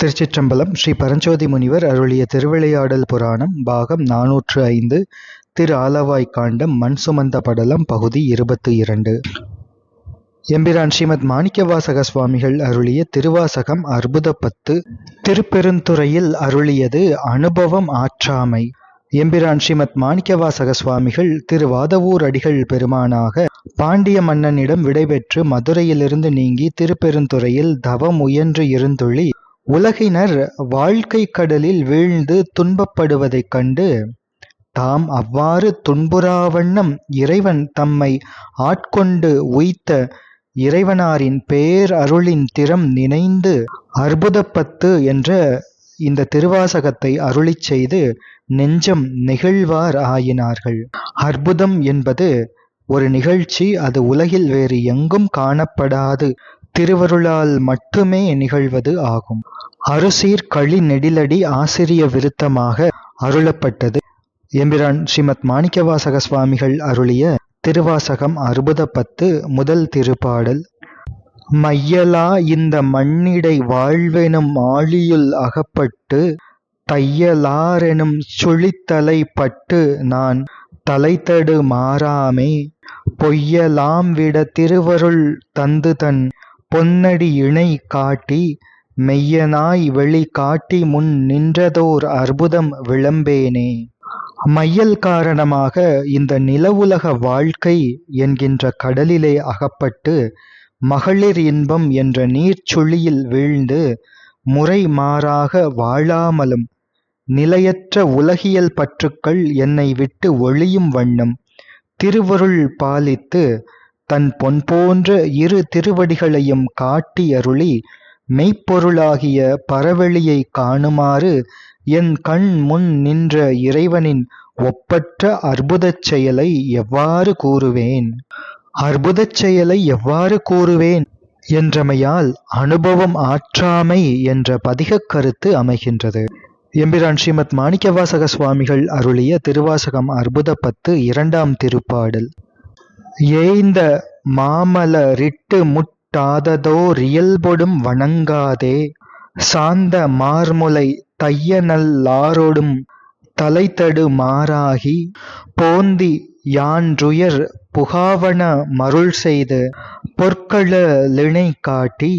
திருச்சிற்றம்பலம் ஸ்ரீ பரஞ்சோதி முனிவர் அருளிய திருவிளையாடல் புராணம் பாகம் நாநூற்று ஐந்து திரு ஆலவாய் காண்டம் மண் சுமந்த படலம் பகுதி இருபத்து இரண்டு. எம்பிரான் ஸ்ரீமத் மாணிக்கவாசக சுவாமிகள் அருளிய திருவாசகம் அற்புத பத்து திருப்பெருந்துறையில் அருளியது அனுபவம் ஆற்றாமை. எம்பிரான் ஸ்ரீமத் மாணிக்கவாசக சுவாமிகள் திரு வாதவூர் அடிகள் பெருமானாக பாண்டிய மன்னனிடம் விடைபெற்று மதுரையிலிருந்து நீங்கி திருப்பெருந்துறையில் தவம் முயன்று இருந்துள்ளி உலகினர் வாழ்க்கை கடலில் வீழ்ந்து துன்பப்படுவதைக் கண்டு தாம் அவ்வாறு துன்புறாவண்ணம் இறைவன் தம்மை ஆட்கொண்டு உய்த்த இறைவனாரின் பேர் அருளின் திறம் நினைந்து அற்புதப்பத்து என்ற இந்த திருவாசகத்தை அருளிச் செய்து நெஞ்சம் நெகிழ்வார் ஆயினார்கள். அற்புதம் என்பது ஒரு நிகழ்ச்சி அது உலகில் வேறு எங்கும் காணப்படாது திருவருளால் மட்டுமே நிகழ்வது ஆகும். அருசீர் களி நெடிலடி ஆசிரிய விருத்தமாக அருளப்பட்டது. எம்பிரான் ஸ்ரீமத் மாணிக்கவாசக சுவாமிகள் அருளிய திருவாசகம் அறுபத பத்து முதல் திருப்பாடல். மையலா இந்த மண்ணிடை வாழ்வெனும் ஆழியுள் அகப்பட்டு தையலாரெனும் சுழித்தலை பட்டு நான் தலைத்தடு மாறாமே பொய்யலாம் விட திருவருள் தந்து தன் பொன்னடி இணை காட்டி மெய்யனாய் வெளி காட்டி முன் நின்றதோர் அற்புதம் விளம்பேனே. மையல் காரணமாக இந்த நிலவுலக வாழ்க்கை என்கின்ற கடலிலே அகப்பட்டு மகளிர் இன்பம் என்ற நீர்ச்சுழியில் வீழ்ந்து முறை மாறாக வாழாமலும் நிலையற்ற உலகியல் பற்றுக்கள் என்னை விட்டு ஒளியும் வண்ணம் திருவருள் பாலித்து தன் பொன் போன்ற இரு திருவடிகளையும் காட்டி அருளி மெய்ப்பொருளாகிய பரவெளியை காணுமாறு என் கண் முன் நின்ற இறைவனின் ஒப்பற்ற அற்புதச் செயலை எவ்வாறு கூறுவேன்? அற்புதச் செயலை எவ்வாறு கூறுவேன்? என்றமையால் அனுபவம் ஆற்றாமை என்ற பதிகக் கருத்து அமைகின்றது. எம்பிரான் ஸ்ரீமத் மாணிக்கவாசக சுவாமிகள் அருளிய திருவாசகம் அற்புத பத்து இரண்டாம் திருப்பாடல். ஏய்ந்த மாமலரிட்டு முட்டாததோ ரியல்பொடும் வணங்காதே. சாந்த மார்முலை தையநல்லாரொடும் தலைத்தடு மாறாகி போந்தி யான்றுயர் புகாவன மருள் செய்து பொற்களிணை காட்டி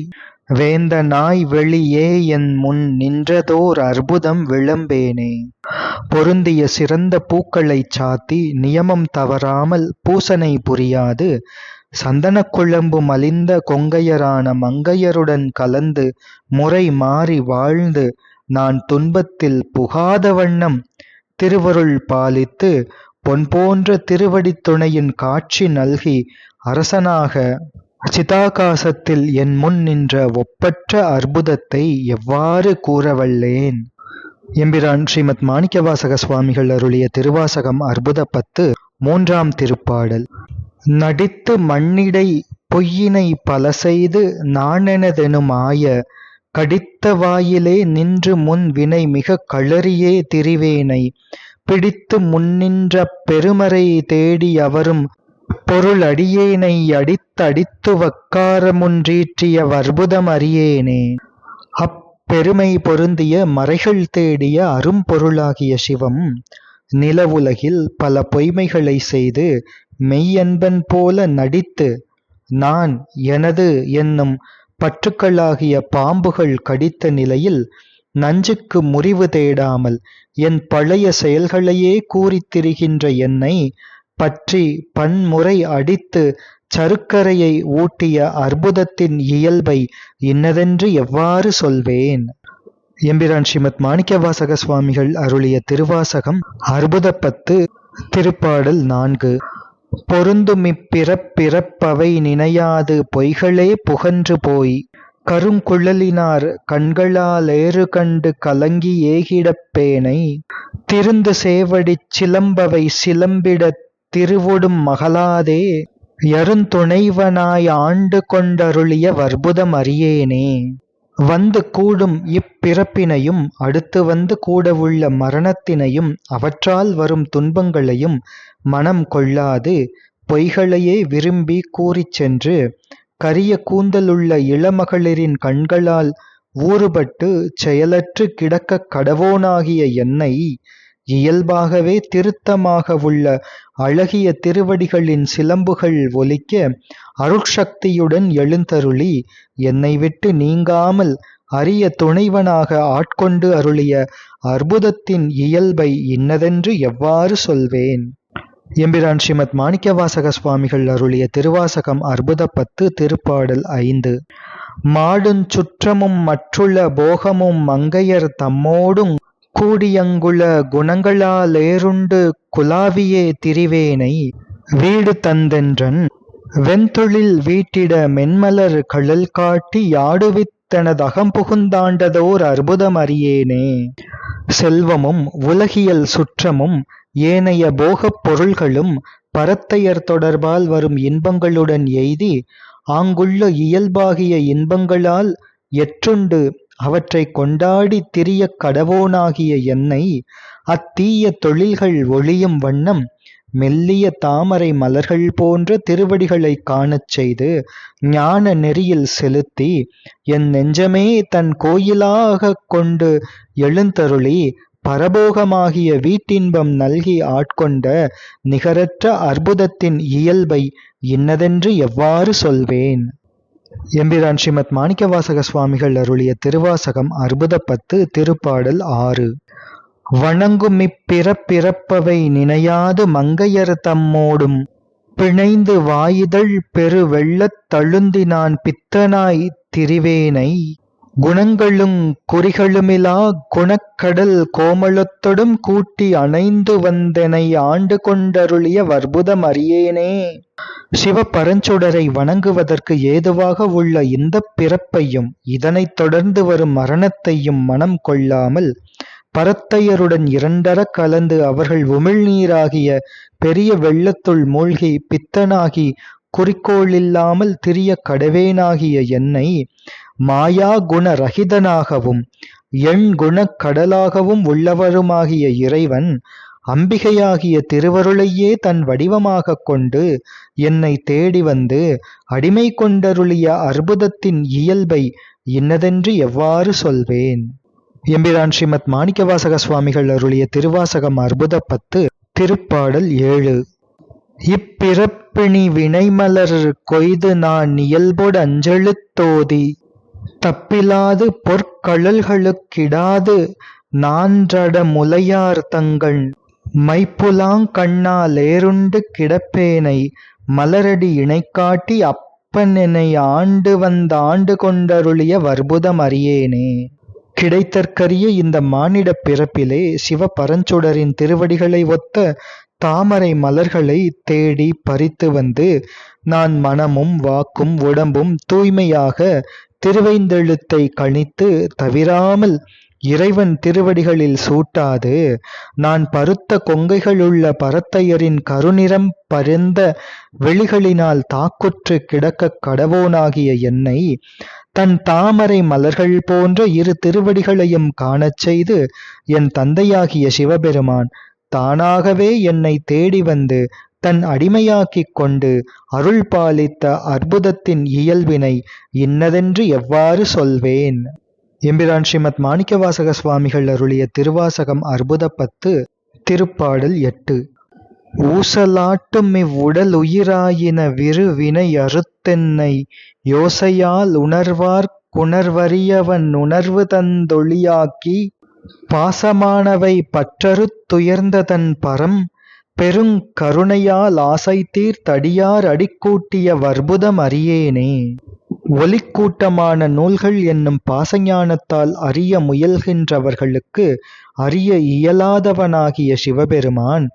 வேந்தனாய் வெளியே என் முன் நின்றதோர் அற்புதம் விளம்பேனே. பொருந்திய சிறந்த பூக்களைச் சாத்தி நியமம் தவறாமல் பூசனை புரியாது. சந்தனக் குழம்பு மலிந்த கொங்கையரான மங்கையருடன் கலந்து முறை மாறி வாழ்ந்து நான் துன்பத்தில் புகாத வண்ணம் திருவருள் பாலித்து பொன் போன்ற திருவடித் துணையின் காட்சி நல்கி அரசனாக சிதாகாசத்தில் என் முன் நின்ற ஒப்பற்ற அற்புதத்தை எவ்வாறு கூறவல்லேன் எம்பிரான் ஸ்ரீமத் மாணிக்கவாசக சுவாமிகள் அருளிய திருவாசகம் அற்புத பத்து மூன்றாம் திருப்பாடல். நடித்து மண்ணிடை பொய்யினை பல செய்து நானெனதெனுமாய கடித்த வாயிலே நின்று முன் வினை மிக களறியே திரிவேனை பிடித்து முன்னின்ற பெருமறை தேடி அவரும் பொருள் அடியேனை அடித்தடித்து வக்காரமுன்றீற்றிய வர்புதம் அறியேனே. அப்பெருமை பொருந்திய மறைகள் தேடிய அரும்பொருளாகிய சிவம் நிலவுலகில் பல பொய்மைகளை செய்து மெய்யன்பன் போல நடித்து நான் எனது என்னும் பற்றுக்களாகிய பாம்புகள் கடித்த நிலையில் நஞ்சுக்கு முறிவு தேடாமல் என் பழைய செயல்களையே கூறித் திரிகின்ற என்னை பற்றி பன்முறை அடித்து சருக்கரையை ஊட்டிய அற்புதத்தின் இயல்பை இன்னதென்று எவ்வாறு சொல்வேன்? எம்பிரான் ஸ்ரீமத் மாணிக்கவாசக சுவாமிகள் அருளிய திருவாசகம் அற்புத பத்து திருப்பாடல் நான்கு. பொருந்துமிப்பிறப்பிறப்பவை நினையாது பொய்களே புகன்று போய். கருங்குழலினார் கண்களாலேறு கண்டு கலங்கி ஏகிடப்பேனை திருந்து சேவடிச் சிலம்பவை சிலம்பிடத் திருவொடும் மகளாதே யருந்துணைவனாய் ஆண்டு கொண்டருளிய வற்புதம் அறியேனே. வந்து கூடும் இப்பிறப்பினையும் அடுத்து வந்து கூடவுள்ள மரணத்தினையும் அவற்றால் வரும் துன்பங்களையும் மனம் கொள்ளாது பொய்களையே விரும்பி கூறிச் சென்று கரிய கூந்தலுள்ள இளமகளிரின் கண்களால் ஊறுபட்டு செயலற்று கிடக்க கடவோனாகிய என்னை இயல்பாகவே திருத்தமாகவுள்ள அழகிய திருவடிகளின் சிலம்புகள் ஒலிக்க அருட்சக்தியுடன் எழுந்தருளி என்னை விட்டு நீங்காமல் அரிய துணைவனாக ஆட்கொண்டு அருளிய அற்புதத்தின் இயல்பை இன்னதென்று எவ்வாறு சொல்வேன்? எம்பிரான் ஸ்ரீமத் மாணிக்கவாசக சுவாமிகள் அருளிய திருவாசகம் அற்புத பத்து திருப்பாடல் ஐந்து. மாடுஞ் சுற்றமும் மற்றுள்ள போகமும் மங்கையர் தம்மோடும் கூடியங்குள குணங்களாலேருண்டு குலாவியே திரிவேனை வீடு தந்தென்றன் வெண்தொழில் வீட்டிட மென்மலர் கழல் காட்டி யாடுவித் தனதகம் புகுந்தாண்டதோர் அற்புதம் அறியேனே. செல்வமும் உலகியல் சுற்றமும் ஏனைய போகப் பொருள்களும் பரத்தையர் தொடர்பால் வரும் இன்பங்களுடன் எய்தி ஆங்குள்ள இயல்பாகிய இன்பங்களால் எற்றுண்டு அவற்றைக் கொண்டாடித் திரியக் கடவோனாகிய என்னை அத்தீய தொழில்கள் ஒளியும் வண்ணம் மெல்லிய தாமரை மலர்கள் போன்ற திருவடிகளைக் காணச் செய்து ஞான நெறியில் செலுத்தி என் நெஞ்சமே தன் கோயிலாகக் கொண்டு எழுந்தருளி பரபோகமாகிய வீட்டின்பம் நல்கி ஆட்கொண்ட நிகரற்ற அற்புதத்தின் இயல்பை இன்னதென்று எவ்வாறு சொல்வேன்? எம்பிரான் ஸ்ரீமத் மாணிக்கவாசக சுவாமிகள் அருளிய திருவாசகம் அற்புத பத்து திருப்பாடல் ஆறு. வணங்கும் இப்பிறப்பிறப்பவை நினையாது மங்கையர் தம்மோடும். பிணைந்து வாயிதழ் பெரு வெள்ளத் தழுந்தினான் பித்தனாய் திரிவேனை. குணங்களுங் குறிகளுமிலா குணக்கடல் கோமளத்தொடும் கூட்டி அணைந்து வந்தெனை ஆண்டு கொண்டருளிய வற்புதம் அறியேனே. சிவபரஞ்சுடரை வணங்குவதற்கு ஏதுவாக உள்ள இந்தப் பிறப்பையும் இதனைத் தொடர்ந்து வரும் மரணத்தையும் மனம் கொள்ளாமல் பரத்தையருடன் இரண்டறக் கலந்து அவர்கள் உமிழ்நீராகிய பெரிய வெள்ளத்துள் மூழ்கி பித்தனாகி குறிக்கோளில்லாமல் திரிய கடவேனாகிய என்னை மாயா குண ரகிதனாகவும் எண் குணக் கடலாகவும் உள்ளவருமாகிய இறைவன் அம்பிகையாகிய திருவருளையே தன் வடிவமாகக் கொண்டு என்னை தேடி வந்து அடிமை கொண்டருளிய அற்புதத்தின் இயல்பை இன்னதென்று எவ்வாறு சொல்வேன்? எம்பிரான் ஸ்ரீமத் மாணிக்கவாசக சுவாமிகள் அருளிய திருவாசகம் அற்புத பத்து திருப்பாடல் ஏழு. இப்பிறப்பிணி வினைமலர் கொய்து நான் இயல்போடு அஞ்செழுத்தோதி தப்பிலாது பொற்கழல்களுக்கிடாது நான்றட முலையார் தங்கள் மைப்புலாங் கண்ணாலேருண்டு கிடப்பேனை மலரடி இணைக்காட்டி அப்பனெனை ஆண்டு வந்த ஆண்டு கொண்டருளிய வற்புதம் அறியேனே. கிடைத்தற்கரிய இந்த மானிட பிறப்பிலே சிவபரஞ்சுடரின் திருவடிகளை ஒத்த தாமரை மலர்களை தேடி பறித்து வந்து நான் மனமும் வாக்கும் உடம்பும் தூய்மையாக திருவைந்தெழுத்தை கணித்து தவிராமல் இறைவன் திருவடிகளில் சூட்டாது. நான் பருத்த கொங்கைகளுள்ள பரத்தையரின் கருநிறம் பருந்த வெளிகளினால் தாக்குற்று கிடக்க கடவோனாகிய என்னை தன் தாமரை மலர்கள் போன்ற இரு திருவடிகளையும் காணச் செய்து என் தந்தையாகிய சிவபெருமான் தானாகவே என்னை தேடி வந்து தன் அடிமையாக்கிக் கொண்டு அருள் பாலித்த அற்புதத்தின் இயல்பினை இன்னதென்று எவ்வாறு சொல்வேன்? எம்பிரான் ஸ்ரீமத் மாணிக்கவாசக சுவாமிகள் அருளிய திருவாசகம் அற்புத பத்து திருப்பாடல் எட்டு. ஊசலாட்டும் இவ்வுடல் உயிராயின விருவினை அறுத்தென்னை யோசையால் உணர்வார் குணர்வறியவன் உணர்வு தந்தொழியாக்கி பாசமானவை பற்றறுத்துயர்ந்ததன் பரம் பெருங் கருணையால் ஆசை தீர் தடியார் அடிக்கூட்டிய வற்புதம் அறியேனே. ஒலிக்கூட்டமான நூல்கள் என்னும் பாசஞானத்தால் அறிய முயல்கின்றவர்களுக்கு அறிய இயலாதவனாகிய சிவபெருமான்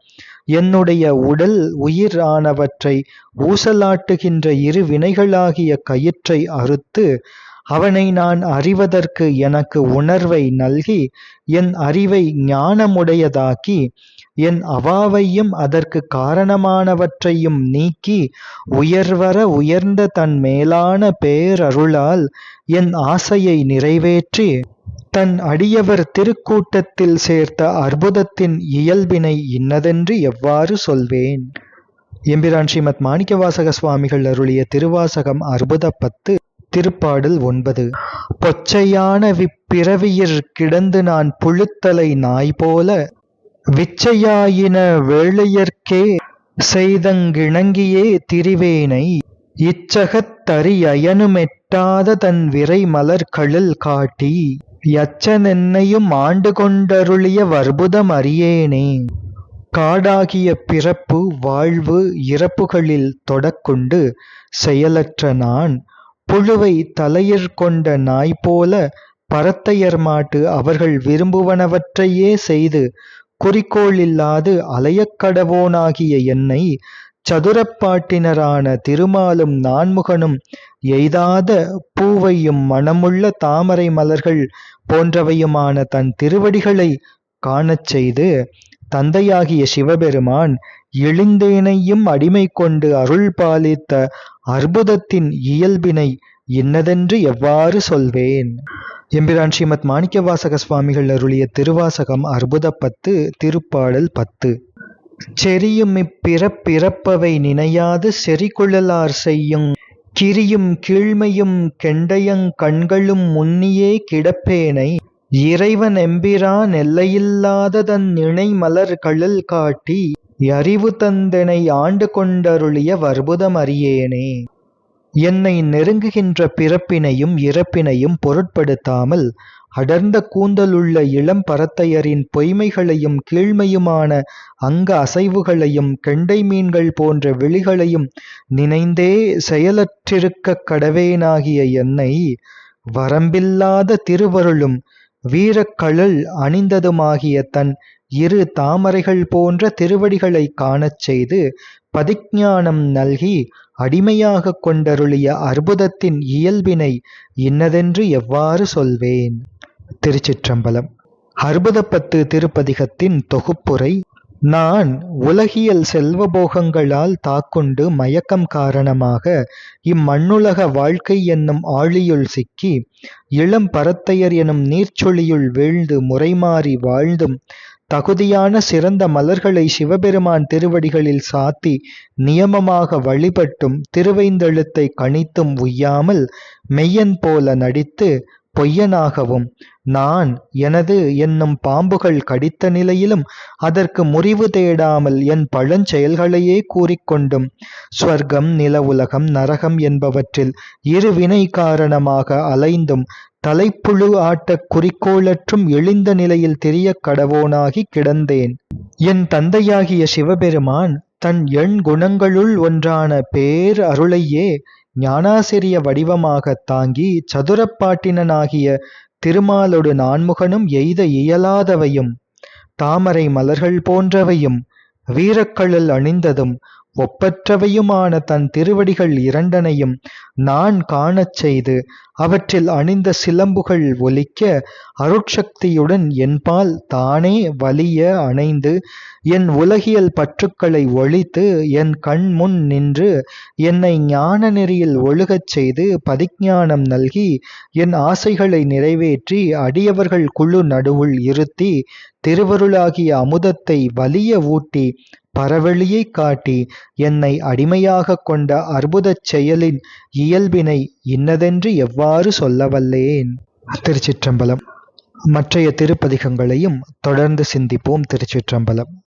என்னுடைய உடல் உயிர் ஆனவற்றை ஊசலாட்டுகின்ற இரு வினைகளாகிய கயிற்றை அறுத்து அவனை நான் அறிவதற்கு எனக்கு உணர்வை நல்கி என் அறிவை ஞானமுடையதாக்கி என் அவாவையும் அதற்கு காரணமானவற்றையும் நீக்கி உயர்வர உயர்ந்த தன் மேலான பேரருளால் என் ஆசையை நிறைவேற்றி தன் அடியவர் திருக்கூட்டத்தில் சேர்த்த அற்புதத்தின் இயல்பினை இன்னதென்று எவ்வாறு சொல்வேன்? எம்பிரான் ஸ்ரீமத் மாணிக்கவாசக சுவாமிகள் அருளிய திருவாசகம் அற்புத பத்து. திருப்பாடல் ஒன்பது. பொச்சையான விப்பிறவியிற் கிடந்து நான் புழுத்தலை நாய் போல விச்சையாயின வேளையர்க்கே செய்தங்கிணங்கியே திரிவேனை இச்சகத்தரியனுமெட்டாத தன் விரை மலர் கழல் காட்டி யச்சனென்னையும் ஆண்டு கொண்டருளிய வர்புதம் அறியேனே. காடாகிய பிறப்பு வாழ்வு இறப்புகளில் தொடக்கொண்டு செயலற்ற நான் புழுவை தலையர் கொண்ட நாய் போல பரத்தையர்மாட்டு அவர்கள் விரும்புவனவற்றையே செய்து குறிக்கோளில்லாது அலையக்கடவோனாகிய என்னை சதுரப்பாட்டினரான திருமாலும் நான்முகனும் எய்தாத பூவையும் மணமுள்ள தாமரை மலர்கள் போன்றவையுமான தன் திருவடிகளை காணச் செய்து தந்தையாகிய சிவபெருமான் எழுந்தேனையும் அடிமை கொண்டு அருள் பாலித்த அற்புதத்தின் இயல்பினை இன்னதென்று எவ்வாறு சொல்வேன்? எம்பிரான் ஸ்ரீமத் மாணிக்கவாசக சுவாமிகள் அருளிய திருவாசகம் அற்புத பத்து திருப்பாடல் பத்து. செரியும் இப்பிறப்பிறப்பவை நினையாது செறிகுழலார் செய்யும். கிரியும் கீழ்மையும் கெண்டயங் கண்களும் முன்னியே கிடப்பேனை. இறைவன் எம்பிரான் எல்லையில்லாத தன் இணை மலர் கழல் காட்டி அறிவு தந்தனை ஆண்டு கொண்டருளிய வர்புதம் அறியேனே. என்னை நெருங்குகின்ற பிறப்பினையும் இறப்பினையும் பொருட்படுத்தாமல் அடர்ந்த கூந்தலுள்ள இளம் பரத்தையரின் பொய்மைகளையும் கீழ்மையுமான அங்க அசைவுகளையும் கெண்டை மீன்கள் போன்ற விழிகளையும் நினைந்தே செயலற்றிருக்கக் கடவேனாகிய என்னை வரம்பில்லாத திருவருளும் வீரக்கழல் அணிந்ததுமாகிய தன் இரு தாமரைகள் போன்ற திருவடிகளைக் காணச் செய்து பதிஞானம் நல்கி அடிமையாகக் கொண்டருளிய அற்புதத்தின் இயல்பினை இன்னதென்று எவ்வாறு சொல்வேன்? திருச்சிற்றம்பலம். அற்புதப்பத்து திருப்பதிகத்தின் தொகுப்புரை நான் உலகியல் செல்வபோகங்களால் தாக்குண்டு மயக்கம் காரணமாக இம்மண்ணுலக வாழ்க்கை என்னும் ஆழியுள் சிக்கி இளம் பரத்தையர் எனும் நீர்ச்சொலியுள் வீழ்ந்து முறைமாறி வாழ்ந்தும் தகுதியான சிறந்த மலர்களை சிவபெருமான் திருவடிகளில் சாத்தி நியமமாக வழிபட்டும் திருவைந்தெழுத்தை கணித்தும் உய்யாமல் மெய்யன் போல நடித்து பொய்யனாகவும் நான் எனது என்னும் பாம்புகள் கடித்த நிலையிலும் அதற்கு முறிவு தேடாமல் என் பழஞ்செயல்களையே கூறிக்கொண்டும் ஸ்வர்க்கம் நில உலகம் நரகம் என்பவற்றில் இரு வினை காரணமாக அலைந்தும் தலைப்புழு ஆட்டக் குறிக்கோளற்றும் எழுந்த நிலையில் தெரிய கடவோனாகி கிடந்தேன். என் தந்தையாகிய சிவபெருமான் தன் எண் குணங்களுள் ஒன்றான பேர் அருளையே ஞானாசிரிய வடிவமாகத் தாங்கி சதுரப்பாட்டினனாகிய திருமாலொடு நான்முகனும் எய்த இயலாதவையும் தாமரை மலர்கள் போன்றவையும் வீரக்கழல் அணிந்ததும் ஒப்பற்றவையுமான தன் திருவடிகள் இரண்டனையும் நான் காணச் செய்து அவற்றில் அணிந்த சிலம்புகள் ஒலிக்க அருட்சக்தியுடன் என்பால் தானே வலிய அணைந்து என் உலகியல் பற்றுக்களை ஒழித்து என் கண் முன் நின்று என்னை ஞான நெறியில் ஒழுகச் செய்து பதிஞானம் நல்கி என் ஆசைகளை நிறைவேற்றி அடியவர்கள் குழு நடுவுள் இருத்தி திருவருளாகிய அமுதத்தை வலிய ஊட்டி பரவெளியைக் காட்டி என்னை அடிமையாகக் கொண்ட அற்புதச் செயலின் இயல்பினை இன்னதென்று எவ்வாறு சொல்லவல்லேன்? திருச்சிற்றம்பலம். மற்றைய திருப்பதிகங்களையும் தொடர்ந்து சிந்திப்போம் திருச்சிற்றம்பலம்.